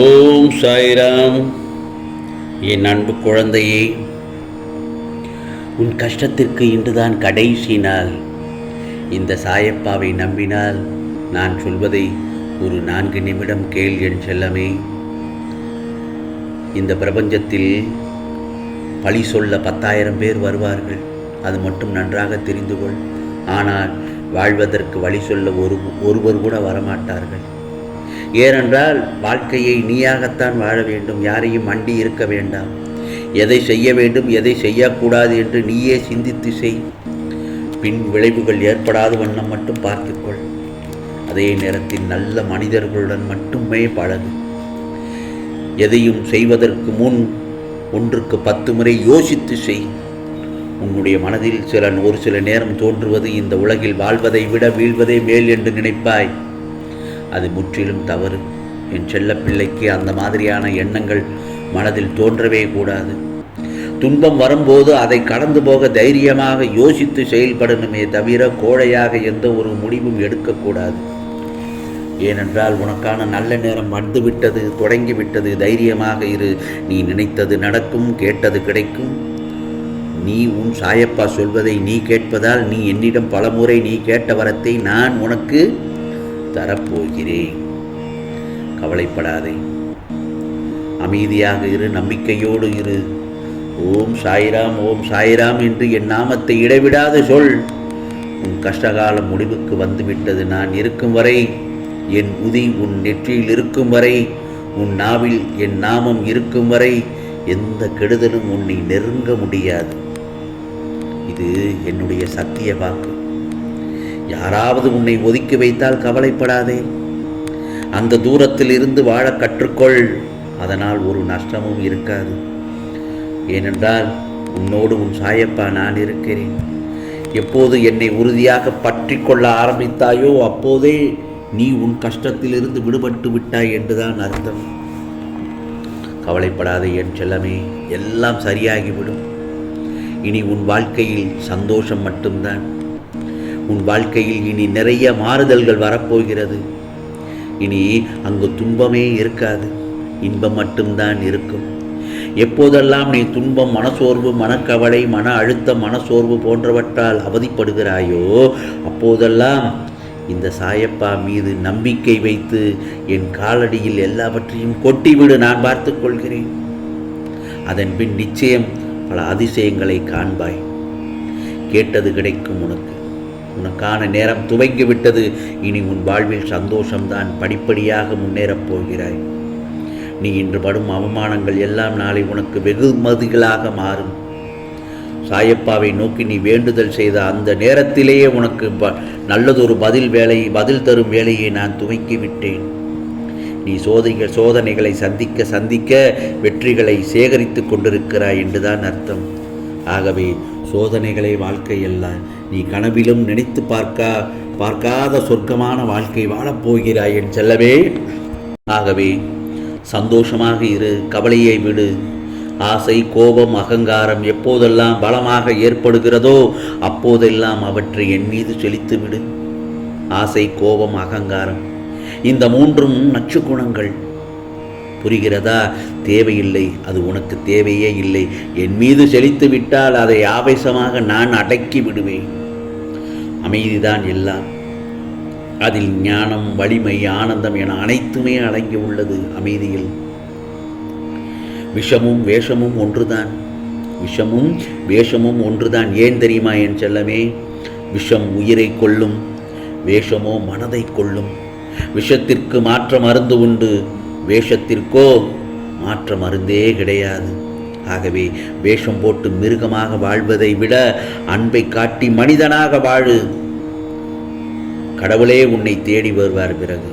ஓம் சாய்ராம். என் அன்பு குழந்தையே உன் கஷ்டத்திற்கு இன்றுதான் கடைசி நாள். இந்த சாயப்பாவை நம்பினால் நான் சொல்வதை ஒரு நான்கு நிமிடம் கேள் என் செல்லமே. இந்த பிரபஞ்சத்தில் பழி சொல்ல பத்தாயிரம் பேர் வருவார்கள். அது மட்டும் நன்றாக தெரிந்து கொள். ஆனால் வாழ்வதற்கு வழி சொல்ல ஒரு ஒருவர் கூட வரமாட்டார்கள். ஏனென்றால் வாழ்க்கையை நீயாகத்தான் வாழ வேண்டும் யாரையும் மண்டி இருக்க வேண்டாம். எதை செய்ய வேண்டும் எதை செய்யக்கூடாது என்று நீயே சிந்தித்து செய். பின் விளைவுகள் ஏற்படாத வண்ணம் மட்டும் பார்த்துக்கொள். அதே நேரத்தில் நல்ல மனிதர்களுடன் மட்டுமே பழகு. எதையும் செய்வதற்கு முன் ஒன்றுக்கு பத்து முறை யோசித்து செய். உன்னுடைய மனதில் சில ஒரு சில நேரம் தோன்றுவது இந்த உலகில் வாழ்வதை விட வீழ்வதே மேல் என்று நினைப்பாய். அது முற்றிலும் தவறு. என் செல்ல பிள்ளைக்கு அந்த மாதிரியான எண்ணங்கள் மனதில் தோன்றவே கூடாது. துன்பம் வரும்போது அதை கடந்து போக தைரியமாக யோசித்து செயல்படணுமே தவிர கோழையாக எந்த ஒரு முடிவும் எடுக்கக்கூடாது. ஏனென்றால் உனக்கான நல்ல நேரம் வந்துவிட்டது தொடங்கிவிட்டது. தைரியமாக இரு. நீ நினைத்தது நடக்கும் கேட்டது கிடைக்கும். நீ உன் சாயப்பா சொல்வதை நீ கேட்பதால் நீ என்னிடம் பலமுறை நீ கேட்ட வரத்தை நான் உனக்கு தரப்போகிறேன். கவலைப்படாதே. அமைதியாக இரு நம்பிக்கையோடு இரு. ஓம் சாய்ராம் ஓம் சாய்ராம் என்று என் நாமத்தை இடைவிடாது சொல். உன் கஷ்டகாலம் முடிவுக்கு வந்துவிட்டது நான் இருக்கும் வரை என் உதி உன் நெற்றியில் இருக்கும் வரை உன் நாவில் என் நாமம் இருக்கும் வரை எந்த கெடுதலும் உன்னை நெருங்க முடியாது. இது என்னுடைய சத்திய வாக்கு. யாராவது உன்னை ஒதுக்கி வைத்தால் கவலைப்படாதே. அந்த தூரத்தில் இருந்து வாழ கற்றுக்கொள். அதனால் ஒரு நஷ்டமும் இருக்காது. ஏனென்றால் உன்னோடு உன் சாயப்பா நான் இருக்கிறேன். எப்போது என்னை உறுதியாக பற்றி கொள்ள ஆரம்பித்தாயோ அப்போதே நீ உன் கஷ்டத்திலிருந்து விடுபட்டு விட்டாய் என்றுதான் அர்த்தம். கவலைப்படாதே என் செல்லமே எல்லாம் சரியாகிவிடும். இனி உன் வாழ்க்கையில் சந்தோஷம் மட்டும்தான். உன் வாழ்க்கையில் இனி நிறைய மாறுதல்கள் வரப்போகிறது. இனி அங்கு துன்பமே இருக்காது. இன்பம் மட்டும்தான் இருக்கும். எப்போதெல்லாம் நீ துன்பம் மனசோர்வு மனக்கவலை மன அழுத்தம் மனசோர்வு போன்றவற்றால் அவதிப்படுகிறாயோ அப்போதெல்லாம் இந்த சாயப்பா மீது நம்பிக்கை வைத்து என் காலடியில் எல்லாவற்றையும் கொட்டிவிடு நான் பார்த்து கொள்கிறேன். அதன் பின் நிச்சயம் பல அதிசயங்களை காண்பாய். கேட்டது கிடைக்கும் உனக்கு. உனக்கான நேரம் துவங்கி விட்டது இனி உன் வாழ்வில் சந்தோஷம்தான் படிப்படியாக முன்னேறப் போகிறாய். நீ இன்று படும் அவமானங்கள் எல்லாம் நாளை உனக்கு வெகுமதிகளாக மாறும். சாயப்பாவை நோக்கி நீ வேண்டுதல் செய்த அந்த நேரத்திலேயே உனக்கு ப நல்லதொரு பதில் வேலை பதில் தரும் வேலையை நான் துவக்கி விட்டேன் நீ சோதைகள் சோதனைகளை சந்திக்க சந்திக்க வெற்றிகளை சேகரித்து கொண்டிருக்கிறாய் என்றுதான் அர்த்தம். ஆகவே சோதனைகளை வாழ்க்கையல்ல. நீ கனவிலும் நினைத்து பார்க்கா பார்க்காத சொர்க்கமான வாழ்க்கை வாழப்போகிறாய் என் செல்லவே ஆகவே சந்தோஷமாக இரு கவலையை விடு. ஆசை கோபம் அகங்காரம் எப்போதெல்லாம் பலமாக ஏற்படுகிறதோ அப்போதெல்லாம் அவற்றை என் மீது செழித்து விடு. ஆசை கோபம் அகங்காரம் இந்த மூன்றும் நச்சு குணங்கள் புரிகிறதா? தேவையில்லை. அது உனக்கு தேவையே இல்லை. என் மீது செழித்து விட்டால் அதை ஆவேசமாக நான் அடக்கி விடுவேன். அமைதிதான் எல்லாம். அதில் ஞானம் வலிமை ஆனந்தம் என அனைத்துமே அடங்கி உள்ளது அமைதியில். விஷமும் வேஷமும் ஒன்றுதான். விஷமும் வேஷமும் ஒன்றுதான். ஏன் தெரியுமா என் செல்லமே? விஷம் உயிரை கொள்ளும் வேஷமோ மனதை கொள்ளும் விஷத்திற்கு மாற்ற மருந்து உண்டு. வேஷத்திற்கோ மாற்ற மருந்தே கிடையாது. ஆகவே வேஷம் போட்டு மிருகமாக வாழ்வதை விட அன்பை காட்டி மனிதனாக வாழு. கடவுளே உன்னை தேடி வருவார் பிறகு.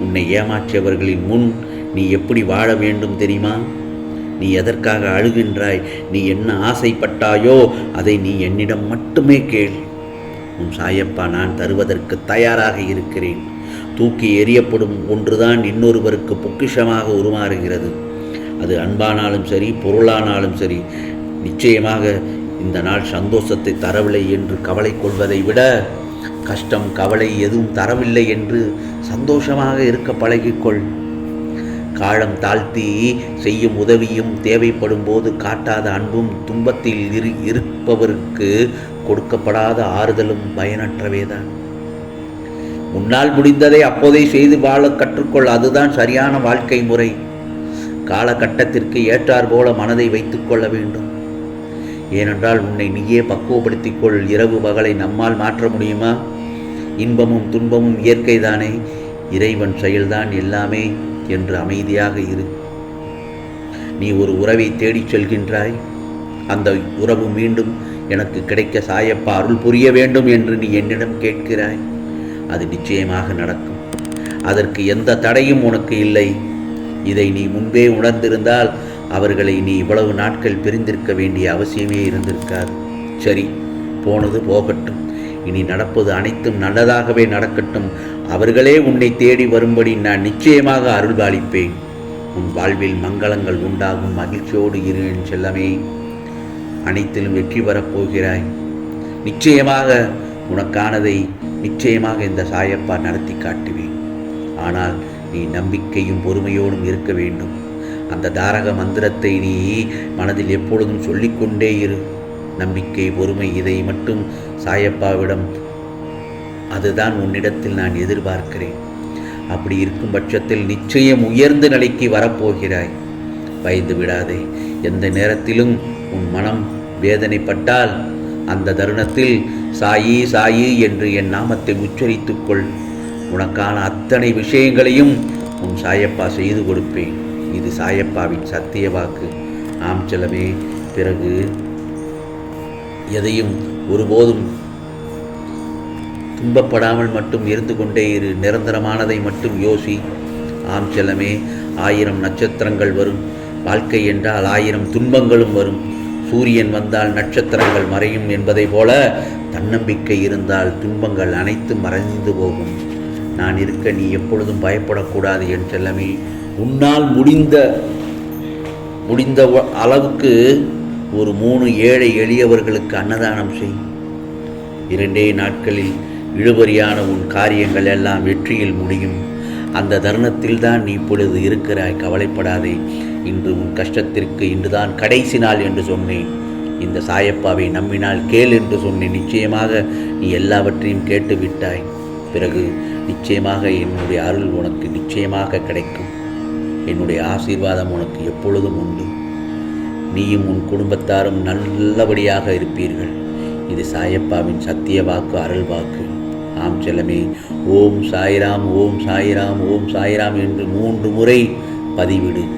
உன்னை ஏமாற்றியவர்களின் முன் நீ எப்படி வாழ வேண்டும் தெரியுமா? நீ எதற்காக அழுகின்றாய்? நீ என்ன ஆசைப்பட்டாயோ அதை நீ என்னிடம் மட்டுமே கேள். உன் சாயப்பா நான் தருவதற்கு தயாராக இருக்கிறேன். தூக்கி எறியப்படும் ஒன்றுதான் இன்னொருவருக்கு பொக்கிஷமாக உருமாறுகிறது. அது அன்பானாலும் சரி பொருளானாலும் சரி நிச்சயமாக இந்த நாள் சந்தோஷத்தை தரவில்லை என்று கவலை கொள்வதை விட கஷ்டம் கவலை எதுவும் தரவில்லை என்று சந்தோஷமாக இருக்க பழகிக்கொள். காலம் தாழ்த்தி செய்யும் உதவியும் தேவைப்படும் போது காட்டாத அன்பும் துன்பத்தில் இரு இருப்பவருக்கு கொடுக்கப்படாத ஆறுதலும் பயனற்றவேதான். முன்னால் முடிந்ததை அப்போதே செய்து வாழ கற்றுக்கொள். அதுதான் சரியான வாழ்க்கை முறை. காலகட்டத்திற்கு ஏற்றார் போல மனதை வைத்துக்கொள்ள வேண்டும். ஏனென்றால் உன்னை நீயே பக்குவப்படுத்திக் கொள். இரவு பகலை நம்மால் மாற்ற முடியுமா? இன்பமும் துன்பமும் இயற்கைதானே. இறைவன் செயல்தான் எல்லாமே என்று அமைதியாக இரு. நீ ஒரு உறவை தேடிச் செல்கின்றாய். அந்த உறவு மீண்டும் எனக்கு கிடைக்க சாயப்பா. அருள் புரிய வேண்டும் என்று நீ என்னிடம் கேட்கிறாய். அது நிச்சயமாக நடக்கும். அதற்கு எந்த தடையும் உனக்கு இல்லை. இதை நீ முன்பே உணர்ந்திருந்தால் அவர்களை நீ இவ்வளவு நாட்கள் பிரிந்திருக்க வேண்டிய அவசியமே இருந்திருக்காது. சரி போனது போகட்டும். இனி நடப்பது அனைத்தும் நல்லதாகவே நடக்கட்டும். அவர்களே உன்னை தேடி வரும்படி நான் நிச்சயமாக அருள்பாலிப்பேன். உன் வாழ்வில் மங்களங்கள் உண்டாகும். மகிழ்ச்சியோடு இரு என் செல்லமே. அனைத்திலும் வெற்றி பெறப் போகிறாய் நிச்சயமாக உனக்கானதை நிச்சயமாக இந்த சாயப்பா நடத்தி காட்டுவேன். ஆனால் நீ நம்பிக்கையும் பொறுமையோடும் இருக்க வேண்டும். அந்த தாரக மந்திரத்தை நீ மனதில் எப்பொழுதும் சொல்லிக்கொண்டே இரு. நம்பிக்கை பொறுமை இதை மட்டும் சாயப்பாவிடம் அதுதான் உன்னிடத்தில் நான் எதிர்பார்க்கிறேன். அப்படி இருக்கும் பட்சத்தில் நிச்சயம் உயர்ந்த நிலைக்கு வரப்போகிறாய். பயந்து விடாதே. எந்த நேரத்திலும் உன் மனம் வேதனைப்பட்டால் அந்த தருணத்தில் சாயி சாயி என்று என் நாமத்தை உச்சரித்துக்கொள். உனக்கான அத்தனை விஷயங்களையும் உன் சாயப்பா செய்து கொடுப்பேன். இது சாயப்பாவின் சத்திய வாக்கு. ஆம் செல்லமே பிறகு எதையும் ஒருபோதும் துன்பப்படாமல் மட்டும் இருந்து கொண்டே இரு. நிரந்தரமானதை மட்டும் யோசி. ஆம் செல்லமே ஆயிரம் நட்சத்திரங்கள் வரும். வாழ்க்கை என்றால் ஆயிரம் துன்பங்களும் வரும். சூரியன் வந்தால் நட்சத்திரங்கள் மறையும் என்பதை போல தன்னம்பிக்கை இருந்தால் துன்பங்கள் அனைத்தும் மறைந்து போகும். நான் இருக்க நீ எப்பொழுதும் பயப்படக்கூடாது என் செல்லமே உன்னால் முடிந்த முடிந்த அளவுக்கு ஒரு மூணு ஏழை எளியவர்களுக்கு அன்னதானம் செய். இரண்டே நாட்களில் இழுபறியான உன் காரியங்கள் எல்லாம் வெற்றியில் முடியும். அந்த தருணத்தில் தான் நீ இப்பொழுது இருக்கிறாய். கவலைப்படாதே. இன்று உன் கஷ்டத்திற்கு இன்றுதான் கடைசி நாள் என்று சொன்னேன். இந்த சாயப்பாவை நம்பினால் கேள் என்று சொன்னேன். நிச்சயமாக நீ எல்லாவற்றையும் கேட்டு விட்டாய். பிறகு நிச்சயமாக என்னுடைய அருள் உனக்கு நிச்சயமாக கிடைக்கும். என்னுடைய ஆசீர்வாதம் உனக்கு எப்பொழுதும் உண்டு. நீயும் உன் குடும்பத்தாரும் நல்லபடியாக இருப்பீர்கள். இது சாயப்பாவின் சத்திய வாக்கு அருள் வாக்கு. ஆம் செல்லமே ஓம் சாய்ராம் ஓம் சாய்ராம் ஓம் சாய்ராம் என்று மூன்று முறை பதிவிடு.